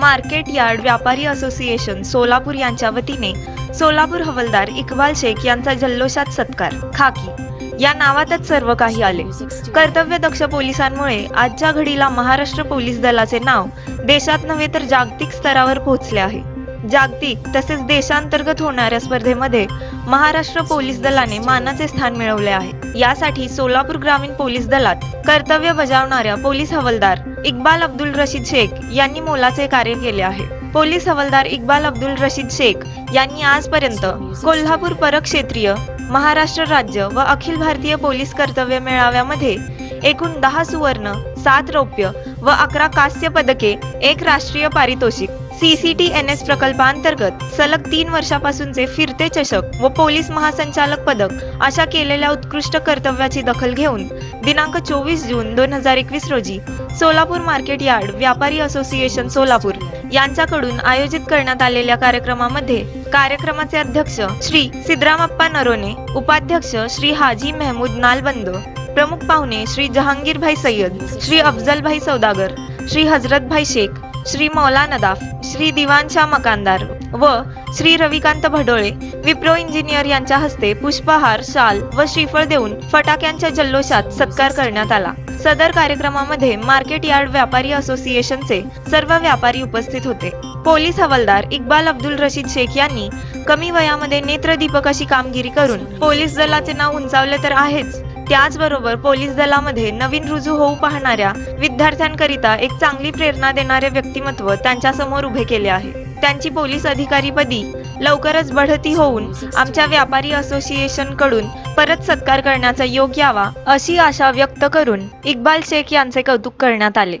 Market yard व्यापारी association Solapur यांच्या वतीने सोलापूर हवलदार इक्बाल शेख यांचा जल्लोषात सत्कार. खाकी. या नावातच सर्व काही आले. कर्तव्यदक्ष पोलिसांमुळे आजच्या घडीला महाराष्ट्र पोलीस दलाचे नाव देशात नव्हे तर जागतिक स्तरावर पोहोचले आहे. जागतिक तसेच देशांतर्गत होणाऱ्या स्पर्धेमध्ये महाराष्ट्र पोलीस दलाने मानाचे स्थान मिळवले आहे. यासाठी सोलापूर ग्रामीण पोलीस दलात कर्तव्य बजावणाऱ्या पोलीस हवालदार इक्बाल अब्दुल रशीद शेख यांनी मोलाचे कार्य केले आहे. पोलीस हवालदार इक्बाल अब्दुल रशीद शेख यांनी आजपर्यंत कोल्हापूर परक्षेत्रीय महाराष्ट्र राज्य व अखिल भारतीय पोलीस कर्तव्य मेळाव्यामध्ये एकूण दहा सुवर्ण सात रौप्य व अकरा कांस्य पदके एक राष्ट्रीय पारितोषिक सीसीटी एन एस प्रकल्पांतर्गत सलग तीन वर्षापासूनचे फिरते चषक व पोलीस महासंचालक पदक अशा केलेल्या उत्कृष्ट कर्तव्याची दखल घेऊन दिनांक चोवीस जून दोन हजार एकवीस रोजी सोलापूर मार्केट यार्ड व्यापारी असोसिएशन सोलापूर यांच्याकडून आयोजित करण्यात आलेल्या कार्यक्रमामध्ये कार्यक्रमाचे अध्यक्ष श्री सिद्धरामप्पा नरोने उपाध्यक्ष श्री हाजी मेहमूद नालबंद प्रमुख पाहुणे श्री जहांगीरभाई सय्यद श्री अफजलभाई सौदागर श्री हजरतभाई शेख श्री मौला नदाफ श्री दिवानशाह मकानदार व श्री रविकांत भडोळे विप्रो इंजिनियर यांच्या हस्ते पुष्पहार शाल व श्रीफळ देऊन फटाक्यांच्या जल्लोषात सत्कार करण्यात आला. सदर कार्यक्रमामध्ये मार्केट यार्ड व्यापारी असोसिएशनचे सर्व व्यापारी उपस्थित होते. पोलीस हवालदार इक्बाल अब्दुल रशीद शेख यांनी कमी वयामध्ये नेत्रदीपक अशी कामगिरी करून पोलीस दलाचे नाव उंचावले तर आहेच. त्याचबरोबर पोलीस दलामध्ये नवीन रुजू होऊ पाहणाऱ्या विद्यार्थ्यांकरिता एक चांगली प्रेरणा देणारे व्यक्तिमत्व त्यांच्यासमोर उभे केले आहे. त्यांची पोलीस अधिकारीपदी लवकरच बढती होऊन आमच्या व्यापारी असोसिएशनकडून परत सत्कार करण्याचा योग यावा अशी आशा व्यक्त करून इक्बाल शेख यांचे कौतुक करण्यात आले.